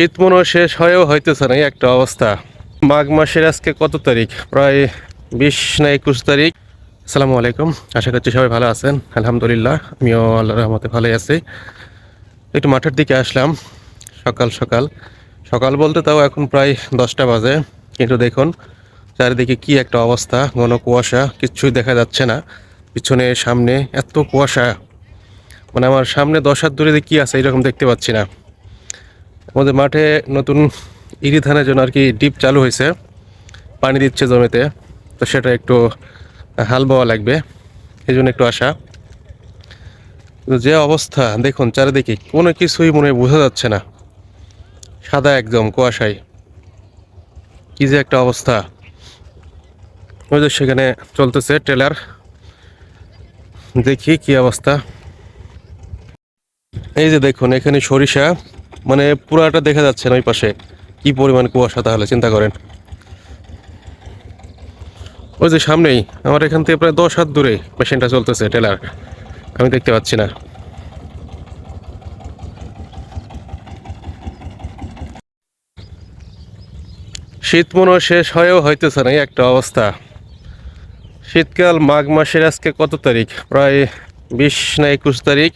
শীত মনে শেষ হয়েও হইতেছে না একটা অবস্থা। মাঘ মাসের আজকে কত তারিখ? প্রায় বিশ না একুশ তারিখ। আসসালামু আলাইকুম। আশা করছি সবাই ভালো আছেন। আলহামদুলিল্লাহ, আমিও আল্লাহ রহমতে ভালোই আছি। একটু মাঠের দিকে আসলাম। সকাল সকাল। সকাল বলতে তাও এখন প্রায় দশটা বাজে। কিন্তু দেখুন, চারিদিকে কি একটা অবস্থা, ঘন কুয়াশা কিচ্ছুই দেখা যাচ্ছে না। পিছনে, সামনে এত কুয়াশা। মানে আমার সামনে দশ হাত দূরে কী আছে এরকম দেখতে পাচ্ছি না। আমাদের মাঠে নতুন ইরি ধানের জন্য আর কি ডিপ চালু হয়েছে। পানি দিচ্ছে জমিতে, তো সেটা একটু হাল বাওয়া লাগবে, এই জন্য একটু আশা। যে অবস্থা, দেখুন চারিদিকে, কোনো কিছুই মনে বোঝা যাচ্ছে না। সাদা একদম, কুয়াশায়। কি যে একটা অবস্থা। ওই যে সেখানে চলতেছে ট্রেলার। দেখি কি অবস্থা। এই যে দেখুন, এখানে সরিষা। মানে পুরাটা দেখা যাচ্ছে না ওই পাশে। কি পরিমাণ কুয়াশা তাহলে, চিন্তা করেন। ওই যে সামনেই, আমার এখান থেকে প্রায় দশ হাত দূরে মেশিনটা চলতেছে, টেলার। আমি দেখতে পাচ্ছি না। শীত মনে শেষ হয়েও হইতেছে না একটা অবস্থা। শীতকাল, মাঘ মাসের আজকে কত তারিখ? প্রায় বিশ না একুশ তারিখ।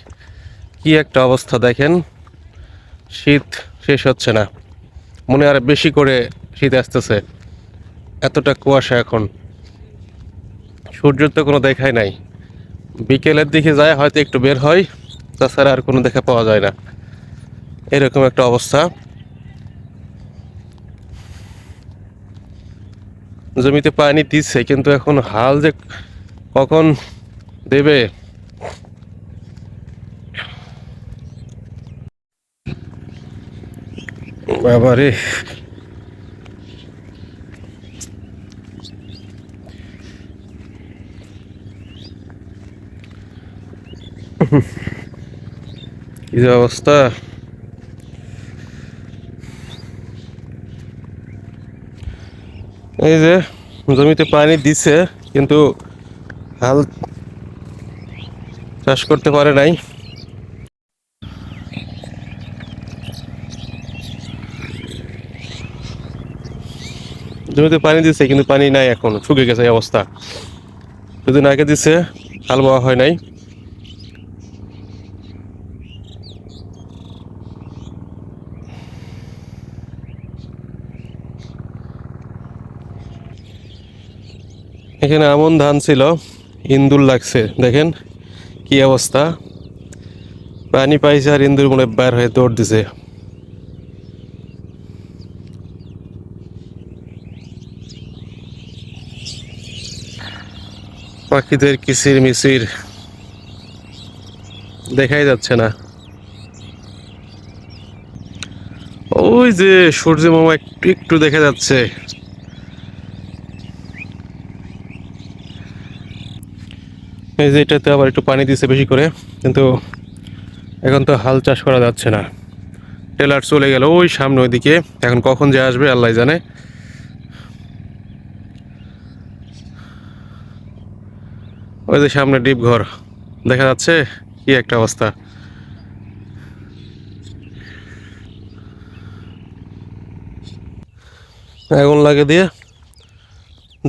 কি একটা অবস্থা দেখেন। শীত শেষ হচ্ছে না। মনে আর বেশি করে শীত আসতেছে। এতটা কুয়াশা এখন। সূর্যের তো কোনো দেখাই নাই। বিকেলের দিকে যায়, হয়তো একটু বের হয়। তাছাড়া আর কোনো দেখা পাওয়া যায় না। এরকম একটা অবস্থা। জমিতে পানি দিচ্ছে, কিন্তু এখন হাল যে কখন দেবে? বাবারে। কি যে অবস্থা? এই যে, জমিতে পানি দিছে, কিন্তু হাল চাষ করতে পারে নাই। জমিতে পানি দিছে, কিন্তু পানি নাই এখন, শুকিয়ে গেছে এই অবস্থা। দুদিন আগে দিছে, হাল বাওয়া হয় নাই। এখানে আমন ধান ছিল, ইন্দুর লাগছে, দেখেন কি অবস্থা। পানি পাইছে আর ইন্দুর মনে বের হয়ে দৌড় দিছে। পাখিদের কিসির মিসির দেখাই যাচ্ছে না। ওই যে সূর্য মামা একটু একটু দেখা যাচ্ছে। এই যে এটাতে আবার একটু পানি দিছে বেশি করে, কিন্তু এখন তো হাল চাষ করা যাচ্ছে না। টেলার চলে গেল ওই সামনে ওইদিকে, এখন কখন যে আসবে আল্লাহ জানে। ওই যে সামনে ডিপ ঘর, দেখা যাচ্ছে কি একটা অবস্থা। আগুন লাগে দিয়ে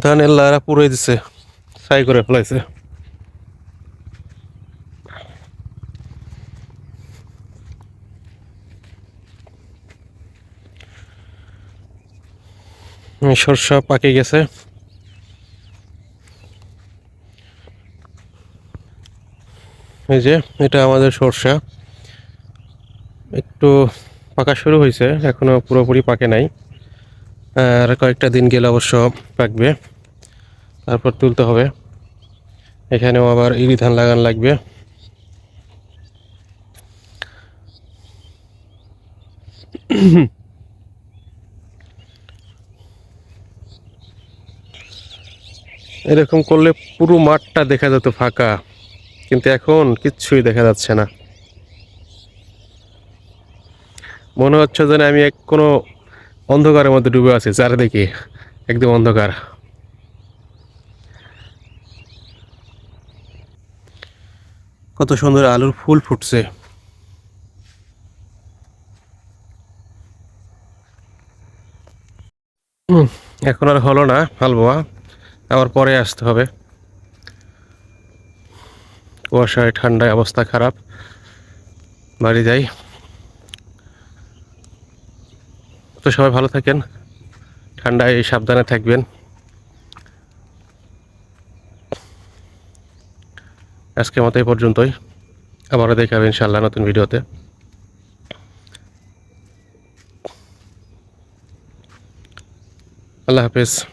ধানের লারা পুড়ে দিছে, ছাই করে ফেলাইছে। সরষা পাকে গেছে। এই যে, এটা আমাদের সরষা। একটু পাকা শুরু হয়েছে এখনও পুরোপুরি পাকে নাই। আর কয়েকটা দিন গেলে অবশ্য পাকবে। তারপর তুলতে হবে। এখানেও আবার ইরি ধান লাগান লাগবে। এরকম করলে পুরো মাঠটা দেখা যেত ফাঁকা। কিন্তু এখন কিচ্ছুই দেখা যাচ্ছে না। মনে হচ্ছে যেন আমি এক কোনো অন্ধকারের মধ্যে ডুবে আছি, চারিদিকে একদম অন্ধকার। কত সুন্দর আলুর ফুল ফুটছে। এখন আর হলো না হালবোয়া আবার পরে আসতে হবে। কুয়াশায়, ঠান্ডায় অবস্থা খারাপ। বাড়ি যাই। তো সবাই ভালো থাকেন। ঠান্ডায় সাবধানে থাকবেন। আজকের মতো এই পর্যন্তই। আবারও দেখাবে ইনশাল্লাহ নতুন ভিডিওতে। আল্লাহ হাফেজ।